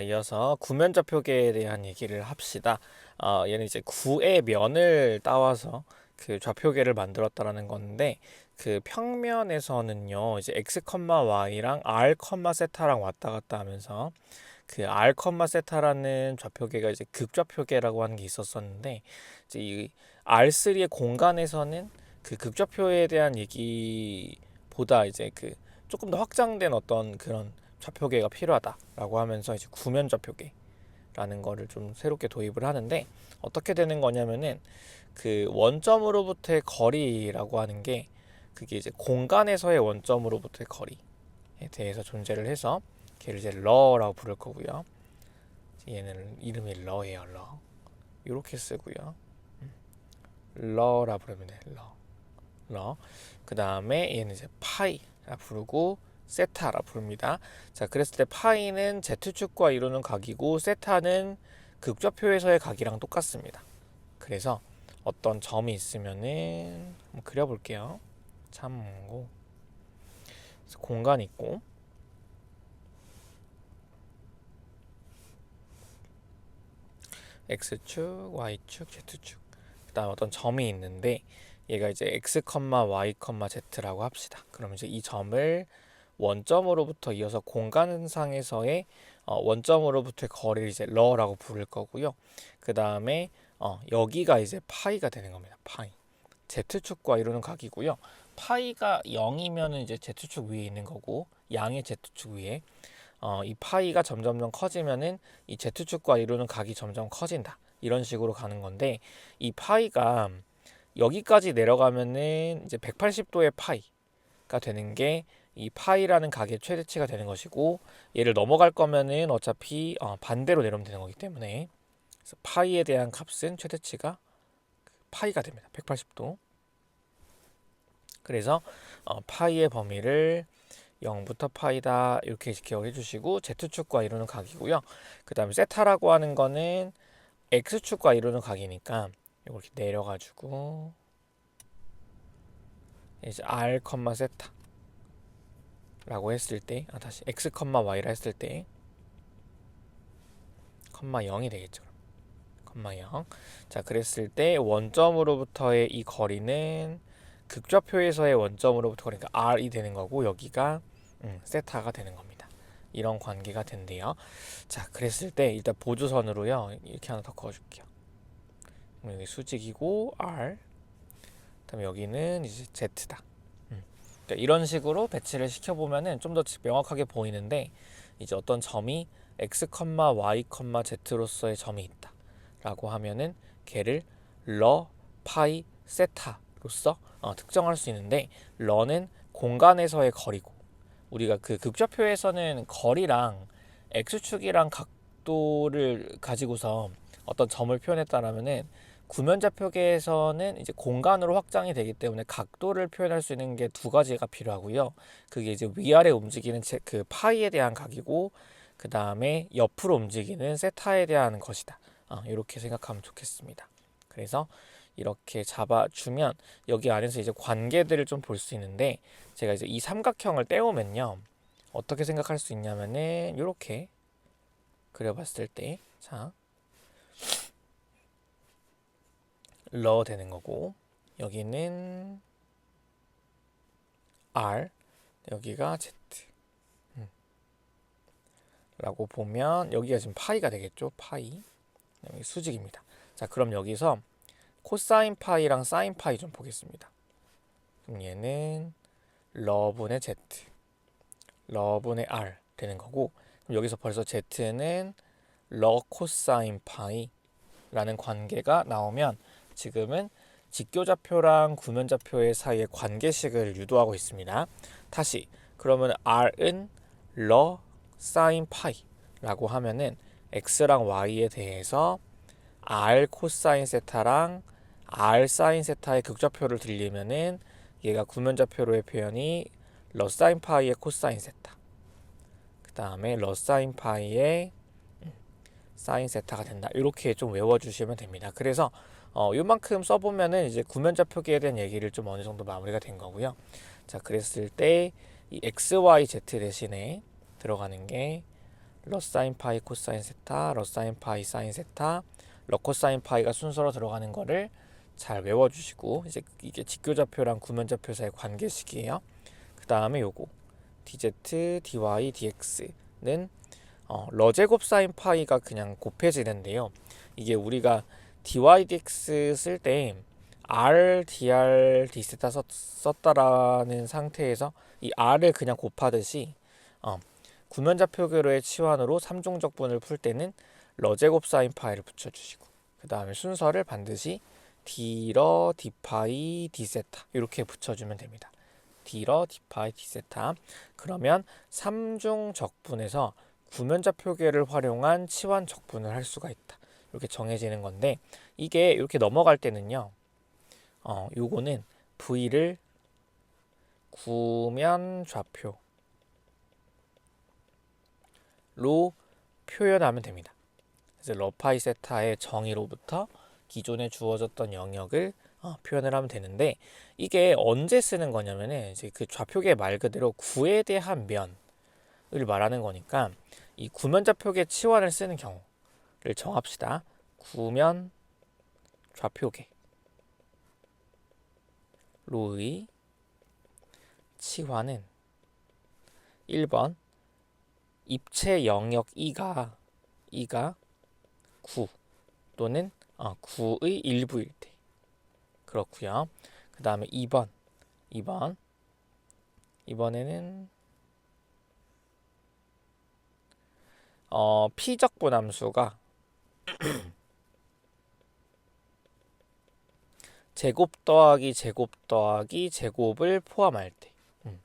이어서 구면좌표계에 대한 얘기를 합시다. 어, 얘는 이제 구의 면을 따와서 그 좌표계를 만들었다라는 건데 그 평면에서는요 이제 x, y랑 r, 세타랑 왔다 갔다 하면서 그 r, 세타라는 좌표계가 이제 극좌표계라고 하는 게 있었었는데 이제 이 R3의 공간에서는 그 극좌표에 대한 얘기보다 이제 그 조금 더 확장된 어떤 그런 좌표계가 필요하다라고 하면서 이제 구면 좌표계라는 거를 좀 새롭게 도입을 하는데 어떻게 되는 거냐면은 그 원점으로부터의 거리라고 하는 게 그게 이제 공간에서의 원점으로부터의 거리에 대해서 존재를 해서 걔를 이제 러라고 부를 거고요. 얘는 이름이 러예요, 러. 이렇게 쓰고요. 음. 러라 부르면 돼, 러. 러. 그 다음에 얘는 이제 파이라 부르고 세타라 부릅니다. 자, 그랬을 때 파이는 z축과 이루는 각이고 세타는 극좌표에서의 각이랑 똑같습니다. 그래서 어떤 점이 있으면은 한번 그려볼게요. 참고 공간 있고 x축, y축, z축 그다음 어떤 점이 있는데 얘가 이제 x, y, z라고 합시다. 그럼 이제 이 점을 원점으로부터 이어서 공간상에서의 어, 원점으로부터의 거리를 이제 러라고 부를 거고요. 그 다음에 어, 여기가 이제 파이가 되는 겁니다. 파이. z축과 이루는 각이고요. 파이가 0이면 이제 z축 위에 있는 거고 양의 z축 위에 어, 이 파이가 점점점 커지면은 이 z축과 이루는 각이 점점 커진다. 이런 식으로 가는 건데 이 파이가 여기까지 내려가면은 이제 180도의 파이가 되는 게 이 파이라는 각의 최대치가 되는 것이고 얘를 넘어갈 거면은 어차피 어, 반대로 내려오면 되는 거기 때문에 그래서 파이에 대한 값은 최대치가 파이가 됩니다. 180도. 그래서 어, 파이의 범위를 0부터 파이다 이렇게 기억해 주시고 z축과 이루는 각이고요. 그 다음에 세타라고 하는 거는 x축과 이루는 각이니까 이렇게 내려가지고 이제 r, 세타 라고 했을 때 아, 다시 x, y라 했을 때 컴마 0이 되겠죠. 컴마 0. 자, 그랬을 때 원점으로부터의 이 거리는 극좌표에서의 원점으로부터 그러니까 r이 되는 거고 여기가 음, 세타가 되는 겁니다. 이런 관계가 된대요. 자, 그랬을 때 일단 보조선으로요. 이렇게 하나 더 그어 줄게요. 여기 수직이고 r. 그다음에 여기는 이제 z다. 음. 그러니까 이런 식으로 배치를 시켜보면은 좀 더 명확하게 보이는데 이제 어떤 점이 x, y, z로서의 점이 있다. 라고 하면은 걔를 러, 파이, 세타로서 어, 특정할 수 있는데 러는 공간에서의 거리고 우리가 그 극좌표에서는 거리랑 x축이랑 각도를 가지고서 어떤 점을 표현했다라면은 구면좌표계에서는 이제 공간으로 확장이 되기 때문에 각도를 표현할 수 있는 게 두 가지가 필요하고요. 그게 이제 위아래 움직이는 제, 그 파이에 대한 각이고 그 다음에 옆으로 움직이는 세타에 대한 것이다. 어, 이렇게 생각하면 좋겠습니다. 그래서 이렇게 잡아주면 여기 안에서 이제 관계들을 좀 볼 수 있는데 제가 이제 이 삼각형을 떼우면요 어떻게 생각할 수 있냐면은 이렇게 그려봤을 때 자 러 되는 거고 여기는 R 여기가 Z. 음. 라고 보면 여기가 지금 파이가 되겠죠? 파이. 여기 수직입니다. 자 그럼 여기서 코사인 파이랑 사인 파이 좀 보겠습니다. 그럼 얘는 러분의 Z 러분의 R 되는 거고 그럼 여기서 벌써 Z는 러 코사인 파이라는 관계가 나오면 지금은 직교좌표랑 구면좌표의 사이의 관계식을 유도하고 있습니다. 다시 그러면 r은 러 사인 파이라고 하면은 x랑 y에 대해서 r 코사인 세타랑 r 사인 세타의 극좌표를 들리면은 얘가 구면좌표로의 표현이 러 사인 파이의 코사인 세타. 그 다음에 러 사인 파이의 사인 세타가 된다. 이렇게 좀 외워주시면 됩니다. 그래서 어, 요만큼 써보면은 이제 구면좌표기에 대한 얘기를 좀 어느 정도 마무리가 된 거고요. 자, 그랬을 때 이 x, y, z 대신에 들어가는 게 러사인 파이 코사인 세타, 러사인 파이 사인 세타, 러코사인 파이가 순서로 들어가는 거를 잘 외워주시고 이제 이게 직교좌표랑 구면좌표 사이 관계식이에요. 그 다음에 요거 dz, dy, dx는 어, 러제곱 사인 파이가 그냥 곱해지는데요. 이게 우리가 dy, dx 쓸 때 r, dr, d세타 썼, 썼다라는 상태에서 이 r을 그냥 곱하듯이 어, 구면좌표계로의 치환으로 삼중적분을 풀 때는 러제곱 사인 파이를 붙여주시고 그 다음에 순서를 반드시 D러, D파이, D세타 이렇게 붙여주면 됩니다. D러, D파이, D세타 그러면 삼중 적분에서 구면좌표계를 활용한 치환 적분을 할 수가 있다. 이렇게 정해지는 건데 이게 이렇게 넘어갈 때는요. 어, 요거는 V를 구면 좌표로 표현하면 됩니다. 그래서 러파이 세타의 정의로부터 기존에 주어졌던 영역을 어, 표현을 하면 되는데 이게 언제 쓰는 거냐면은 이제 그 좌표계 말 그대로 구에 대한 면을 말하는 거니까 이 구면 좌표계 치환을 쓰는 경우 를 정합시다. 구면 좌표계 로의 치환은 1번 입체 영역 2가 2가 9 또는 어, 9의 일부일 때 그렇고요. 그 다음에 2번 2번 이번에는 어, 피적분 함수가 제곱 더하기 제곱 더하기 제곱을 포함할 때. 음.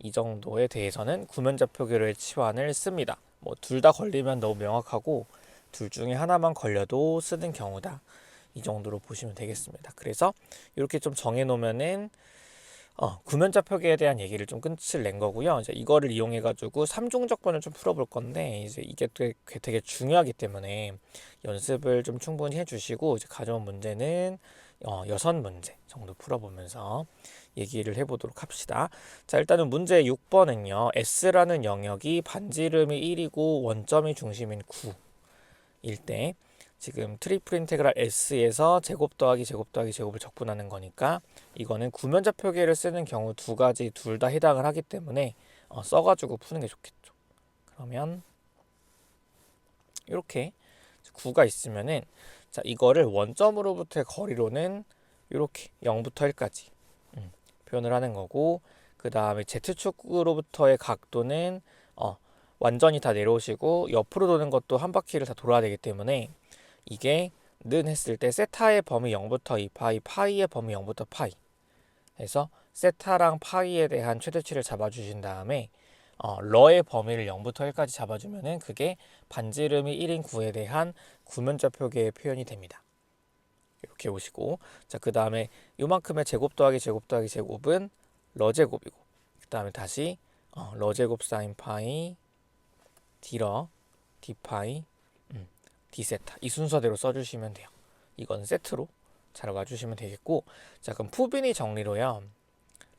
이 정도에 대해서는 구면좌표계로의 치환을 씁니다. 뭐 둘 다 걸리면 너무 명확하고 둘 중에 하나만 걸려도 쓰는 경우다. 이 정도로 보시면 되겠습니다. 그래서 이렇게 좀 정해 놓으면은 어, 구면좌표계에 대한 얘기를 좀 끝을 낸 거고요. 이제 이거를 이용해 가지고 삼중적분을 좀 풀어볼 건데 이제 이게 되게, 되게 중요하기 때문에 연습을 좀 충분히 해주시고 이제 가져온 문제는 어, 여섯 문제 정도 풀어보면서 얘기를 해보도록 합시다. 자 일단은 문제 6번은요. S라는 영역이 반지름이 1이고 원점이 중심인 9일 때 지금 트리플 인테그랄 S에서 제곱 더하기 제곱 더하기 제곱을 적분하는 거니까 이거는 구면좌표계를 쓰는 경우 두 가지 둘 다 해당을 하기 때문에 어, 써가지고 푸는 게 좋겠죠. 그러면 이렇게 9가 있으면은 자 이거를 원점으로부터의 거리로는 이렇게 0부터 1까지 음, 표현을 하는 거고 그 다음에 Z축으로부터의 각도는 어, 완전히 다 내려오시고 옆으로 도는 것도 한 바퀴를 다 돌아야 되기 때문에 이게 는 했을 때 세타의 범위 0부터 2파이, 파이의 범위 0부터 파이 해서 세타랑 파이에 대한 최대치를 잡아주신 다음에 어, 러의 범위를 0부터 1까지 잡아주면은 그게 반지름이 1인 9에 대한 구면좌표계의 표현이 됩니다. 이렇게 오시고 자 그 다음에 요만큼의 제곱 더하기 제곱 더하기 제곱은 러 제곱이고 그 다음에 다시 어, 러 제곱 사인 파이 디러 디파이 D세타 이 순서대로 써주시면 돼요. 이건 세트로 잘 와주시면 되겠고 자 그럼 푸빈이 정리로요.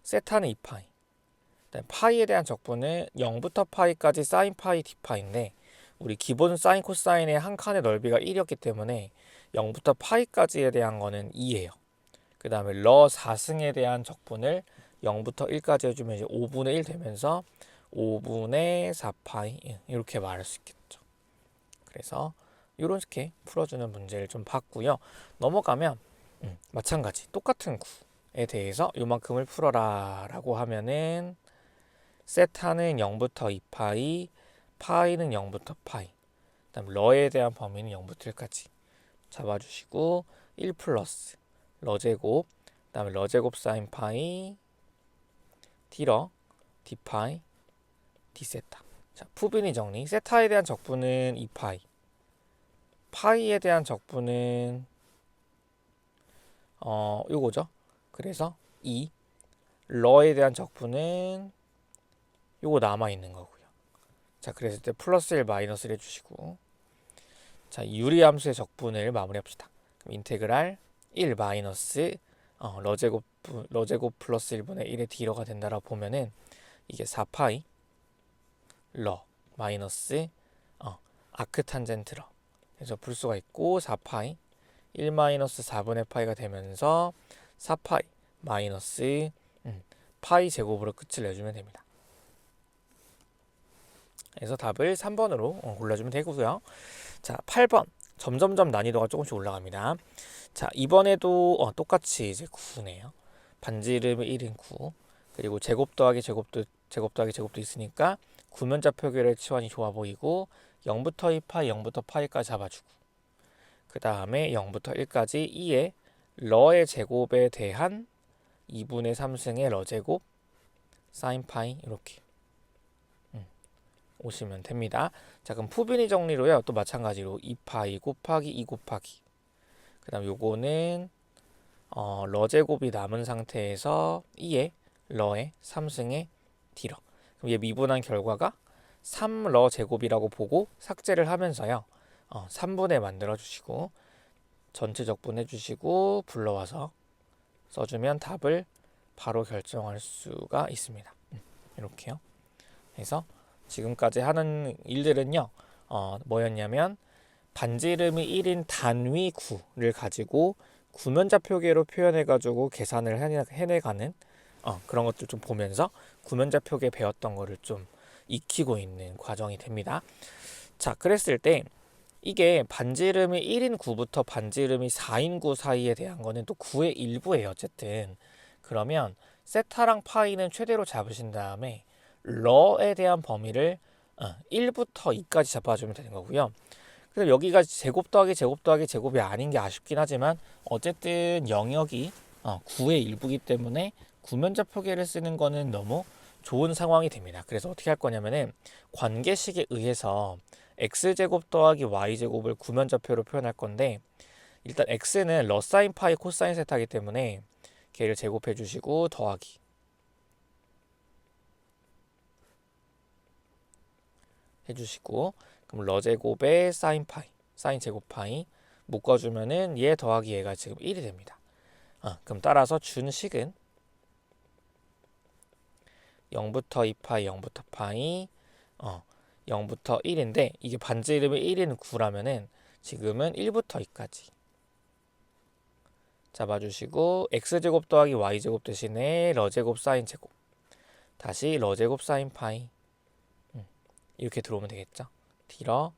세타는 2파이 파이에 대한 적분은 0부터 파이까지 사인 파이 D파이인데 우리 기본 사인 코사인의 한 칸의 넓이가 1이었기 때문에 0부터 파이까지에 대한 거는 2예요. 그 다음에 러 4승에 대한 적분을 0부터 1까지 해주면 이제 5분의 1 되면서 5분의 4파이 이렇게 말할 수 있겠죠. 그래서 이렇게 풀어주는 문제를 좀 봤고요. 넘어가면 음, 마찬가지. 똑같은 구에 대해서 요만큼을 풀어라 라고 하면은 세타는 0부터 2파이 파이는 0부터 파이 그 다음 러에 대한 범위는 0부터 1까지 잡아주시고 1 플러스 러제곱 그 다음에 러제곱 사인 파이 디러 디파이 디세타. 자 푸빈이 정리. 세타에 대한 적분은 2파이 파이에 대한 적분은 어 요거죠. 그래서 2 러에 대한 적분은 요거 남아 있는 거고요. 자, 그래서 때 플러스 1 마이너스를 해주시고 자, 유리함수의 적분을 마무리합시다. 그럼 인테그랄 1 마이너스 어, 러제곱 러제곱 플러스 1분의 1의 D러가 된다라고 보면은 이게 4파이 러 마이너스 어, 아크 탄젠트 러 그래서 풀 수가 있고 4파이 1 마이너스 4분의 파이가 되면서 4파이 마이너스 음, 파이 제곱으로 끝을 내주면 됩니다. 그래서 답을 3번으로 어, 골라주면 되고요. 자, 8번 점점점 난이도가 조금씩 올라갑니다. 자, 이번에도 어, 똑같이 이제 9네요. 반지름이 1인 9 그리고 제곱 더하기 제곱도 제곱 더하기 제곱도 있으니까 구면자 표결의 치환이 좋아 보이고 0부터 2파이 0부터 파이까지 잡아주고 그 다음에 0부터 1까지 2의 러의 제곱에 대한 2분의 3승의 러 제곱 사인 파이 이렇게 음, 오시면 됩니다. 자 그럼 푸비니 정리로요. 또 마찬가지로 2파이 곱하기 2 곱하기 그 다음 요거는 어, 러 제곱이 남은 상태에서 2의 러의 3승의 디러 그럼 얘 미분한 결과가 3러 제곱이라고 보고 삭제를 하면서요. 어, 3분의 만들어 주시고 전체 적 분해 주시고 불러와서 써주면 답을 바로 결정할 수가 있습니다. 음, 이렇게요. 그래서 지금까지 하는 일들은요. 어, 뭐였냐면 반지름이 1인 단위 9를 가지고 구면자 표계로 표현해 가지고 계산을 해내, 해내가는 어, 그런 것들 좀 보면서 구면자 표계 배웠던 거를 좀 익히고 있는 과정이 됩니다. 자, 그랬을 때 이게 반지름이 1인 9부터 반지름이 4인 9 사이에 대한 거는 또 9의 일부예요. 어쨌든 그러면 세타랑 파이는 최대로 잡으신 다음에 러에 대한 범위를 어, 1부터 2까지 잡아주면 되는 거고요. 그래서 여기가 제곱 더하기 제곱 더하기 제곱이 아닌 게 아쉽긴 하지만 어쨌든 영역이 어, 9의 일부기 때문에 구면자 표계를 쓰는 거는 너무 좋은 상황이 됩니다. 그래서 어떻게 할 거냐면은 관계식에 의해서 x제곱 더하기 y제곱을 구면좌표로 표현할 건데 일단 x는 러사인 파이 코사인 세타이기 때문에 걔를 제곱해 주시고 더하기 해 주시고 그럼 러제곱에 사인 파이 사인 제곱 파이 묶어주면은 얘 더하기 얘가 지금 1이 됩니다. 어, 그럼 따라서 준 식은 0부터 2파이 0부터 파이 어 0부터 1인데 이게 반지름이 1인 9라면은 지금은 1부터 2까지. 잡아주시고 x제곱 더하기 y제곱 대신에 러제곱 사인 제곱. 다시 러제곱 사인 파이. 음, 이렇게 들어오면 되겠죠? 디러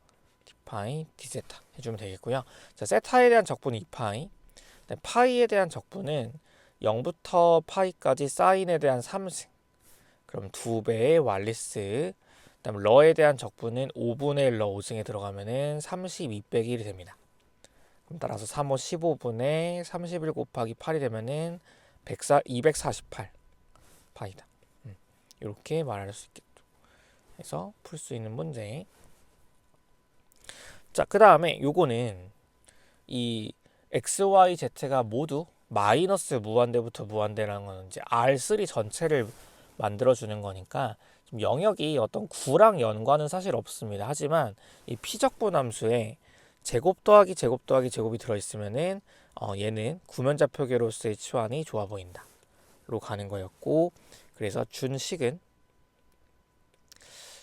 디파이 디세타 해주면 되겠고요. 자 세타에 대한 적분 2파이. 파이에 대한 적분은 0부터 파이까지 사인에 대한 3승 그럼 두 배의 왈리스 그다음 러에 대한 적분은 5분의 러 5승에 들어가면은 32 빼기 1이 됩니다. 그럼 따라서 3호 15분의 31 곱하기 8이 되면은 104, 248 파이다. 음, 이렇게 말할 수 있겠죠. 그래서 풀 수 있는 문제. 자, 그 다음에 요거는 이 x, y, z가 모두 마이너스 무한대부터 무한대라는 이제 R3 전체를 만들어주는 거니까 영역이 어떤 구랑 연관은 사실 없습니다. 하지만 이 피적분 함수에 제곱 더하기 제곱 더하기 제곱이 들어있으면은 어, 얘는 구면자 표계로서의 치환이 좋아 보인다. 로 가는 거였고 그래서 준식은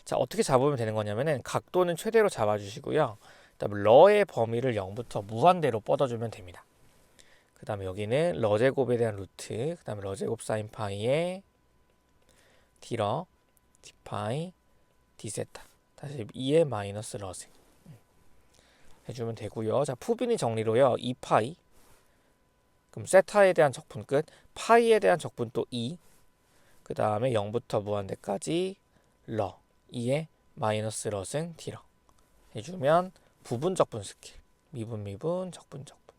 자 어떻게 잡으면 되는 거냐면은 각도는 최대로 잡아주시고요. 그다음에 러의 범위를 0부터 무한대로 뻗어주면 됩니다. 그 다음에 여기는 러제곱에 대한 루트, 그 다음에 러제곱 사인 파이에 디러 디파이 디세타 다시 2의 마이너스 러생 해주면 되고요. 자 푸빈이 정리로요. 2파이 그럼 세타에 대한 적분 끝 파이에 대한 적분 또 2. 그 다음에 0부터 무한대까지 러 2의 마이너스 러생 디러 해주면 부분 적분 스킬 미분 미분 적분 적분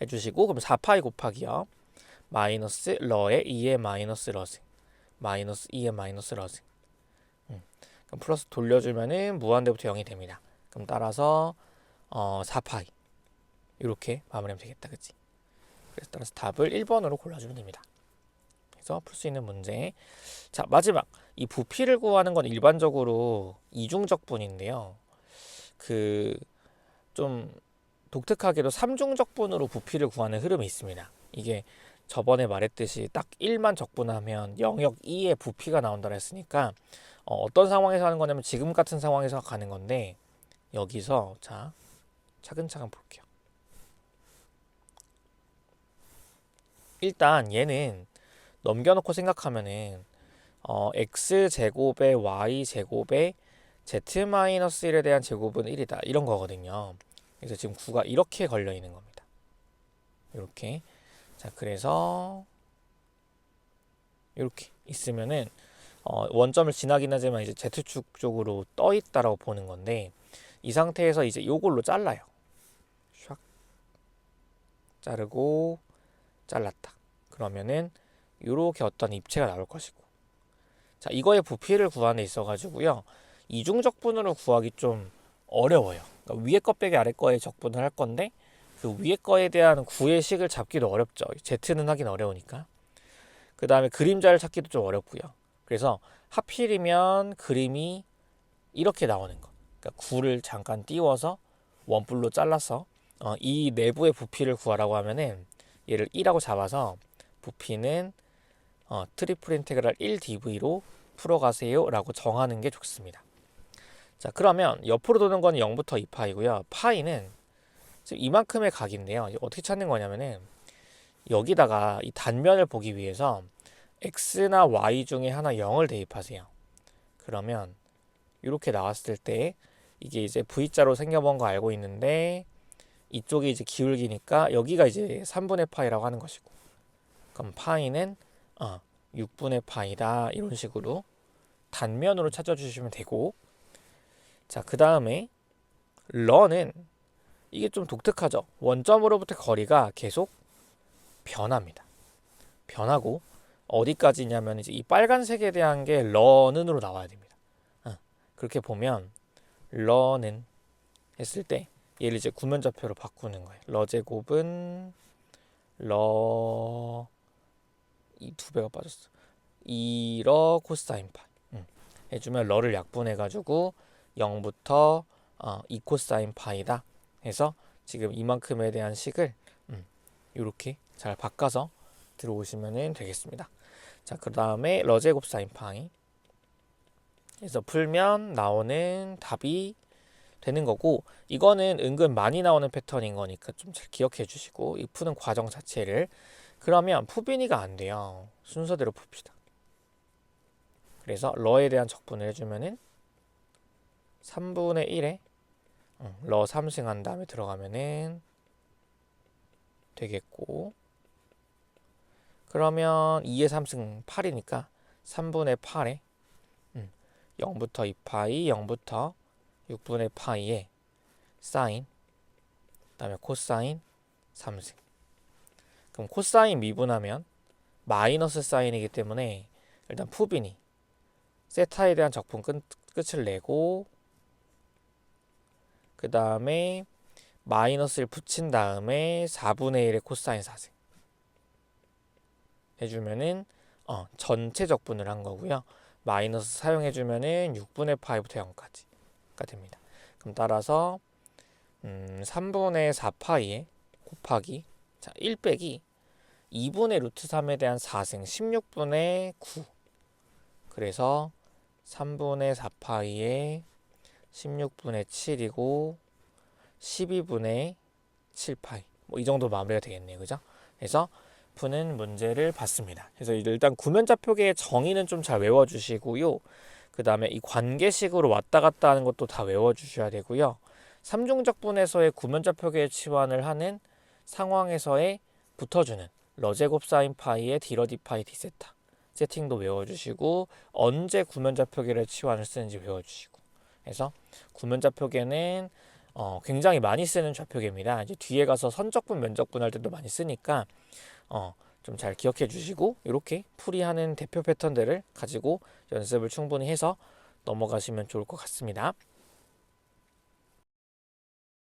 해주시고 그럼 4파이 곱하기요. 마이너스 러의 2의 마이너스 러생 마이너스 2의 마이너스 러생 음. 그럼 플러스 돌려주면은 무한대부터 0이 됩니다. 그럼 따라서 어, 4파이 이렇게 마무리하면 되겠다. 그치? 그래서 따라서 답을 1번으로 골라주면 됩니다. 그래서 풀 수 있는 문제 자 마지막 이 부피를 구하는 건 일반적으로 이중적분인데요. 그 좀 독특하게도 삼중적분으로 부피를 구하는 흐름이 있습니다. 이게 저번에 말했듯이 딱 1만 적분하면 영역 2의 부피가 나온다고 했으니까 어, 떤 상황에서 하는 거냐면 지금 같은 상황에서 가는 건데 여기서 자 차근차근 볼게요. 일단 얘는 넘겨놓고 생각하면은 어, x 제곱에 y 제곱에 z 마이너스 1에 대한 제곱은 1이다 이런 거거든요. 그래서 지금 9가 이렇게 걸려 있는 겁니다. 이렇게 자 그래서 이렇게 있으면은 어, 원점을 지나긴 하지만 이제 z축 쪽으로 떠 있다라고 보는 건데 이 상태에서 이제 요걸로 잘라요. 샥 자르고 잘랐다. 그러면은 요렇게 어떤 입체가 나올 것이고 자 이거의 부피를 구하는 데 있어 가지고요 이중 적분으로 구하기 좀 어려워요 그러니까 위에 거 빼기 아래 거에 적분을 할 건데 그 위에 거에 대한 구의 식을 잡기도 어렵죠 Z는 하긴 어려우니까 그 다음에 그림자를 찾기도 좀 어렵고요 그래서 하필이면 그림이 이렇게 나오는 거 그러니까 구를 잠깐 띄워서 원뿔로 잘라서 어, 이 내부의 부피를 구하라고 하면은 얘를 1하고 잡아서 부피는 어, 트리플 인테그랄 1dv로 풀어가세요 라고 정하는 게 좋습니다. 자 그러면 옆으로 도는 건 0부터 2파이고요. 파이는 이만큼의 각인데요. 어떻게 찾는 거냐면은 여기다가 이 단면을 보기 위해서 x나 y 중에 하나 0을 대입하세요. 그러면 이렇게 나왔을 때 이게 이제 V자로 생겨본 거 알고 있는데 이쪽이 이제 기울기니까 여기가 이제 3분의 파이라고 하는 것이고 그럼 파이는 어, 6분의 파이다 이런 식으로 단면으로 찾아주시면 되고 자 그 다음에 러는 이게 좀 독특하죠. 원점으로부터 거리가 계속 변합니다. 변하고 어디까지냐면 이제 이 빨간색에 대한 게 러는으로 나와야 됩니다. 어, 그렇게 보면 러는 했을 때 얘를 이제 구면좌표로 바꾸는 거예요. 러 제곱은 러 이 두 배가 빠졌어. 2러 코사인 파이 음. 해주면 러를 약분해가지고 0부터 어, 2 코사인 파이다 해서 지금 이만큼에 대한 식을 음, 이렇게 잘 바꿔서 들어오시면 되겠습니다. 자, 그 다음에 러 제곱 사인 파이 그래서 풀면 나오는 답이 되는 거고 이거는 은근 많이 나오는 패턴인 거니까 좀 잘 기억해 주시고 이 푸는 과정 자체를 그러면 푸비니가 안 돼요. 순서대로 풉시다. 그래서 러에 대한 적분을 해주면은 3분의 1에 응, 러 3승 한 다음에 들어가면은 되겠고. 그러면 2의 3승 8이니까 3분의 8에 음, 0부터 2파이 0부터 6분의 파이에 사인 그다음에 코사인 3승. 그럼 코사인 미분하면 마이너스 사인이기 때문에 일단 푸빈이 세타에 대한 적분 끝, 끝을 내고 그 다음에 마이너스를 붙인 다음에 4분의 1의 코사인 4승 해주면은 어, 전체 적분을 한 거고요. 마이너스 사용해주면은 6분의 파이부터 0까지가 됩니다. 그럼 따라서 음, 3분의 4파이에 곱하기 자, 1 빼기 2분의 루트 3에 대한 4승 16분의 9 그래서 3분의 4파이에 16분의 7이고 12분의 7파이 뭐 이 정도 마무리가 되겠네요. 그죠? 그래서 푸는 문제를 봤습니다. 그래서 일단 구면좌표계의 정의는 좀 잘 외워주시고요. 그 다음에 이 관계식으로 왔다 갔다 하는 것도 다 외워주셔야 되고요. 삼중적분에서의 구면좌표계의 치환을 하는 상황에서의 붙어주는 러제곱 사인 파이의 디러디 파이 디세타 세팅도 외워주시고 언제 구면좌표계를 치환을 쓰는지 외워주시고 그래서 구면 좌표계는 어, 굉장히 많이 쓰는 좌표계입니다. 이제 뒤에 가서 선적분, 면적분 할 때도 많이 쓰니까 어, 좀 잘 기억해 주시고 이렇게 풀이하는 대표 패턴들을 가지고 연습을 충분히 해서 넘어가시면 좋을 것 같습니다.